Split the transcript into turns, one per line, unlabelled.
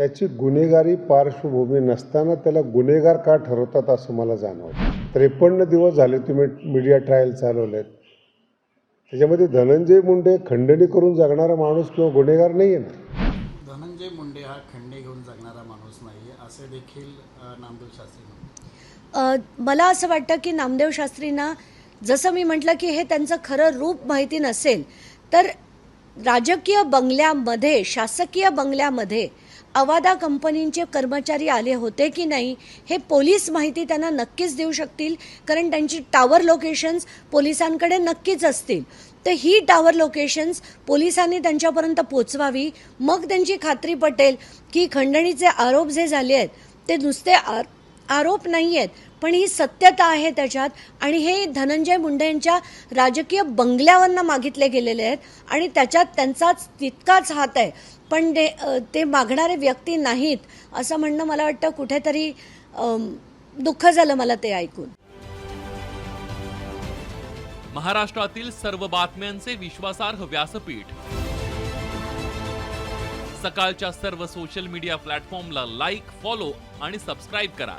त्याची गुन्हेगारी पार्श्वभूमी नसताना त्याला गुन्हेगार का ठरवतात असं मला जाणवतं त्रेपन्न दिवस झाले तुम्ही मीडिया ट्रायल चालवलेत. त्याच्यामध्ये धनंजय मुंडे खंडणी करून जगणारा माणूस किंवा गुन्हेगार नाही आहे ना?
धनंजय मुंडे हा खंडे घेऊन जगणारा माणूस नाही असे देखील नामदेव शास्त्री
मला असं वाटतं की नामदेव शास्त्रींना जसं मी म्हटलं की हे त्यांचं खरं रूप माहिती नसेल तर राजकीय बंगल्यामध्ये शासकीय बंगल्यामध्ये अवादा कंपनींचे कर्मचारी आले होते की नाही हे पोलीस माहिती त्यांना नक्कीच देऊ शकतील कारण त्यांची टावर लोकेशन्स पोलिसांकडे नक्कीच असतील. तर ही टावर लोकेशन्स पोलिसांनी त्यांच्यापर्यंत पोचवावी. मग त्यांची खात्री पटेल की खंडणीचे आरोप जे झाले आहेत ते नुसते आर आरोप नाही आहेत पण ही सत्यता आहे त्याच्यात. आणि हे धनंजय मुंडे यांच्या राजकीय बंगल्यावरनं मागितले गेलेले आहेत. आणि त्याच्यात त्यांचाच तितकाच हात आहे. पण ते ते मागणारे व्यक्ती नाहीत असं म्हणणं मला वाटतं कुठेतरी दुःख झालं मला ते ऐकून.
महाराष्ट्रातील सर्व बातम्यांचे विश्वासार्ह व्यासपीठ. सकाळच्या सर्व सोशल मीडिया प्लॅटफॉर्मला लाईक फॉलो आणि सबस्क्राईब करा.